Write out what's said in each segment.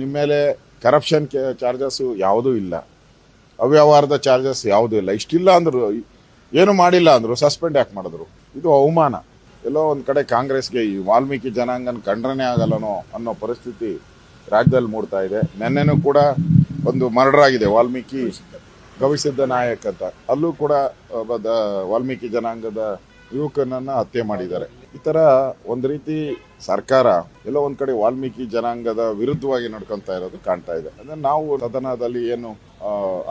ನಿಮ್ಮ ಮೇಲೆ corruption charges ಯಾವುದೂ ಇಲ್ಲ. ಅವ್ಯವಹಾರದ ಚಾರ್ಜಸ್ ಯಾವುದೂ ಇಲ್ಲ. ಇಷ್ಟಿಲ್ಲ ಅಂದ್ರು ಏನು ಮಾಡಿಲ್ಲ ಅಂದ್ರು ಸಸ್ಪೆಂಡ್ ಯಾಕೆ ಮಾಡಿದ್ರು? ಇದು ಅವಮಾನ. ಎಲ್ಲೋ ಒಂದು ಕಡೆ ಕಾಂಗ್ರೆಸ್ಗೆ ಈ ವಾಲ್ಮೀಕಿ ಜನಾಂಗನ ಕಂಡ್ರನೇ ಆಗಲ್ಲನೋ ಅನ್ನೋ ಪರಿಸ್ಥಿತಿ ರಾಜ್ಯದಲ್ಲಿ ಮೂಡ್ತಾ ಇದೆ. ನೆನ್ನೆನೂ ಕೂಡ ಒಂದು ಮರ್ಡರ್ ಆಗಿದೆ. ವಾಲ್ಮೀಕಿ ಗವಿಸಿದ್ಧ ನಾಯಕ್ ಅಂತ. ಅಲ್ಲೂ ಕೂಡ ವಾಲ್ಮೀಕಿ ಜನಾಂಗದ ಯುವಕನನ್ನ ಹತ್ಯೆ ಮಾಡಿದ್ದಾರೆ. ಈ ತರ ಒಂದ್ ರೀತಿ ಸರ್ಕಾರ ಎಲ್ಲೋ ಒಂದ್ ಕಡೆ ವಾಲ್ಮೀಕಿ ಜನಾಂಗದ ವಿರುದ್ಧವಾಗಿ ನಡ್ಕೊಂತ ಇರೋದು ಕಾಣ್ತಾ ಇದೆ. ಅಂದ್ರೆ ನಾವು ಸದನದಲ್ಲಿ ಏನು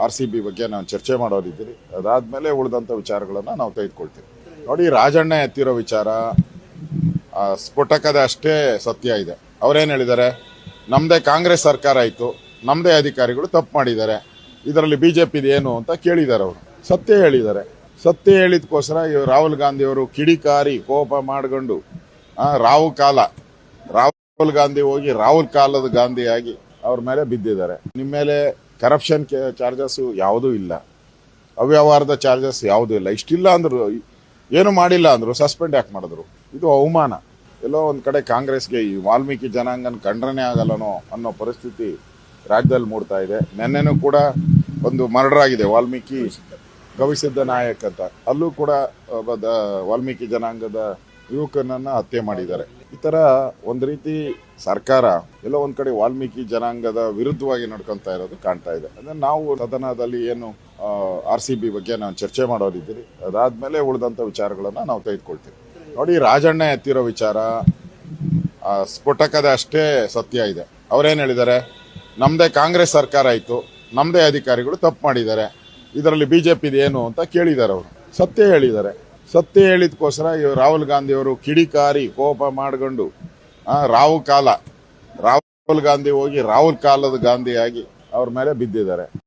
ಆರ್ ಸಿ ಬಿ ಬಗ್ಗೆ ನಾವು ಚರ್ಚೆ ಮಾಡೋರಿದ್ದೀರಿ. ಅದಾದ್ಮೇಲೆ ಉಳಿದಂತ ವಿಚಾರಗಳನ್ನ ನಾವು ತೆಗೆದುಕೊಳ್ತೀವಿ. ನೋಡಿ, ರಾಜಣ್ಣ ಎತ್ತಿರೋ ವಿಚಾರ ಸ್ಫೋಟಕದ ಅಷ್ಟೇ ಸತ್ಯ ಇದೆ. ಅವ್ರೇನ್ ಹೇಳಿದ್ದಾರೆ? ನಮ್ದೇ ಕಾಂಗ್ರೆಸ್ ಸರ್ಕಾರ ಆಯ್ತು, ನಮ್ದೇ ಅಧಿಕಾರಿಗಳು ತಪ್ಪು ಮಾಡಿದ್ದಾರೆ, ಇದರಲ್ಲಿ ಬಿಜೆಪಿ ಏನು ಅಂತ ಕೇಳಿದ್ದಾರೆ ಅವರು. ಸತ್ಯ ಹೇಳಿದ್ದಾರೆ. ಸತ್ಯ ಹೇಳಿದಕ್ಕೋಸ್ಕರ ಇವರು ರಾಹುಲ್ ಗಾಂಧಿ ಅವರು ಕಿಡಿಕಾರಿ ಕೋಪ ಮಾಡ್ಕೊಂಡು ರಾವು ಕಾಲ. ರಾಹುಲ್ ಗಾಂಧಿ ಹೋಗಿ ರಾಹುಲ್ ಕಾಲದ ಗಾಂಧಿಯಾಗಿ ಅವ್ರ ಮೇಲೆ ಬಿದ್ದಿದ್ದಾರೆ. ನಿಮ್ಮ ಮೇಲೆ ಕರಪ್ಷನ್ ಚಾರ್ಜಸ್ ಯಾವುದೂ ಇಲ್ಲ. ಅವ್ಯವಹಾರದ ಚಾರ್ಜಸ್ ಯಾವುದೂ ಇಲ್ಲ. ಇಷ್ಟಿಲ್ಲ ಅಂದ್ರು, ಏನು ಮಾಡಿಲ್ಲ ಅಂದ್ರು ಸಸ್ಪೆಂಡ್ ಯಾಕೆ ಮಾಡಿದ್ರು? ಇದು ಅವಮಾನ. ಎಲ್ಲೋ ಒಂದು ಕಡೆ ಕಾಂಗ್ರೆಸ್ಗೆ ಈ ವಾಲ್ಮೀಕಿ ಜನಾಂಗನ ಕಂಡ್ರನೇ ಆಗಲ್ಲನೋ ಅನ್ನೋ ಪರಿಸ್ಥಿತಿ ರಾಜ್ಯದಲ್ಲಿ ಮೂಡ್ತಾ ಇದೆ. ನಿನ್ನೆನೂ ಕೂಡ ಒಂದು ಮರ್ಡರ್ ಆಗಿದೆ ವಾಲ್ಮೀಕಿ ಗವಿಸಿದ್ಧ ನಾಯಕ ಅಂತ. ಅಲ್ಲೂ ಕೂಡ ವಾಲ್ಮೀಕಿ ಜನಾಂಗದ ಯುವಕನನ್ನ ಹತ್ಯೆ ಮಾಡಿದ್ದಾರೆ. ಈ ತರ ಒಂದ್ ರೀತಿ ಸರ್ಕಾರ ಎಲ್ಲೋ ಒಂದ್ ಕಡೆ ವಾಲ್ಮೀಕಿ ಜನಾಂಗದ ವಿರುದ್ಧವಾಗಿ ನಡ್ಕೊಂತ ಇರೋದು ಕಾಣ್ತಾ ಇದೆ. ಅಂದ್ರೆ ನಾವು ಸದನದಲ್ಲಿ ಏನು ಆರ್ ಸಿ ಬಿ ಬಗ್ಗೆ ನಾವು ಚರ್ಚೆ ಮಾಡೋರಿದ್ದೀರಿ. ಅದಾದ್ಮೇಲೆ ಉಳಿದಂತ ವಿಚಾರಗಳನ್ನ ನಾವು ತೆಗೆದುಕೊಳ್ತೀವಿ. ನೋಡಿ, ರಾಜಣ್ಣ ಎತ್ತಿರೋ ವಿಚಾರ ಸ್ಫೋಟಕದ ಅಷ್ಟೇ ಸತ್ಯ ಇದೆ. ಅವ್ರೇನ್ ಹೇಳಿದ್ದಾರೆ? ನಮ್ದೇ ಕಾಂಗ್ರೆಸ್ ಸರ್ಕಾರ ಆಯ್ತು, ನಮ್ದೇ ಅಧಿಕಾರಿಗಳು ತಪ್ಪು ಮಾಡಿದ್ದಾರೆ. ಇದರಲ್ಲಿ ಬಿಜೆಪಿ ಏನು ಅಂತ ಕೇಳಿದ್ದಾರೆ ಅವರು. ಸತ್ಯ ಹೇಳಿದ್ದಾರೆ. ಸತ್ಯ ಹೇಳಿದಕ್ಕೋಸ್ಕರ ಇವರು ರಾಹುಲ್ ಗಾಂಧಿ ಅವರು ಕಿಡಿಕಾರಿ, ಕೋಪ ಮಾಡ್ಕೊಂಡು ರಾವು ಕಾಲ. ರಾಹುಲ್ ಗಾಂಧಿ ಹೋಗಿ ರಾಹುಲ್ ಕಾಲದ ಗಾಂಧಿಯಾಗಿ ಅವ್ರ ಮೇಲೆ ಬಿದ್ದಿದ್ದಾರೆ.